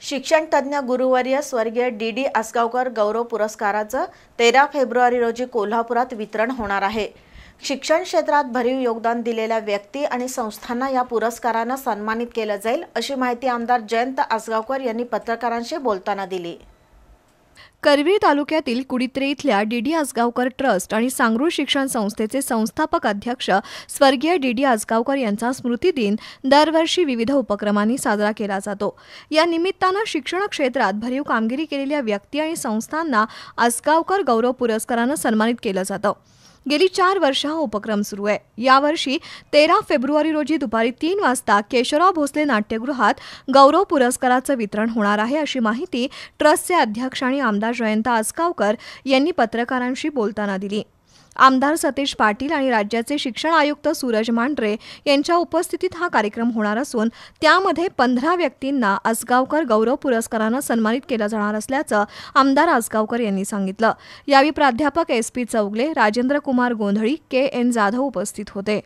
शिक्षण तज्ज्ञ गुरुवर्य स्वर्गीय डी डी आसगावकर गौरव पुरस्काराचं तेरा फेब्रुवारी रोजी कोल्हापुरात वितरण होणार आहे. शिक्षण क्षेत्रात भरीव योगदान दिलेल्या व्यक्ती आणि संस्थांना या पुरस्कारानं सन्मानित केलं जाईल अशी माहिती आमदार जयंत आसगावकर यांनी पत्रकारांशी बोलताना दिली. करवीर तालुक्यातील कुडित्रे इथल्या डीडी आसगावकर ट्रस्ट आणि सांगरूळ शिक्षण संस्थेचे संस्थापक अध्यक्ष स्वर्गीय डीडी आसगावकर यांचा स्मृती दिन दरवर्षी विविध उपक्रमांनी साजरा केला जातो. या निमित्तानं शिक्षण क्षेत्रात भरीव कामगिरी केलेल्या व्यक्ती आणि संस्थांना आसगावकर गौरव पुरस्कारानं सन्मानित केलं जातं. गेली चार वर्ष हा उपक्रम सुरू आहे. यावर्षी तेरा फेब्रुवारी रोजी दुपारी तीन वाजता केशवराव भोसले नाट्यगृहात गौरव पुरस्काराचं वितरण होणार आहे अशी माहिती ट्रस्टचे अध्यक्ष आणि आमदार जयंत आसगावकर यांनी पत्रकारांशी बोलताना दिली. आमदार सतीश पाटील आणि राज्याचे शिक्षण आयुक्त सूरज मांढरे यांच्या उपस्थितीत हा कार्यक्रम होणार असून त्यामध्ये पंधरा व्यक्तींना आसगावकर गौरव पुरस्कारानं सन्मानित केलं जाणार असल्याचं आमदार आसगावकर यांनी सांगितलं. यावेळी प्राध्यापक S P Chougule Rajendra Kumar Gondhali K N Jadhav उपस्थित होते.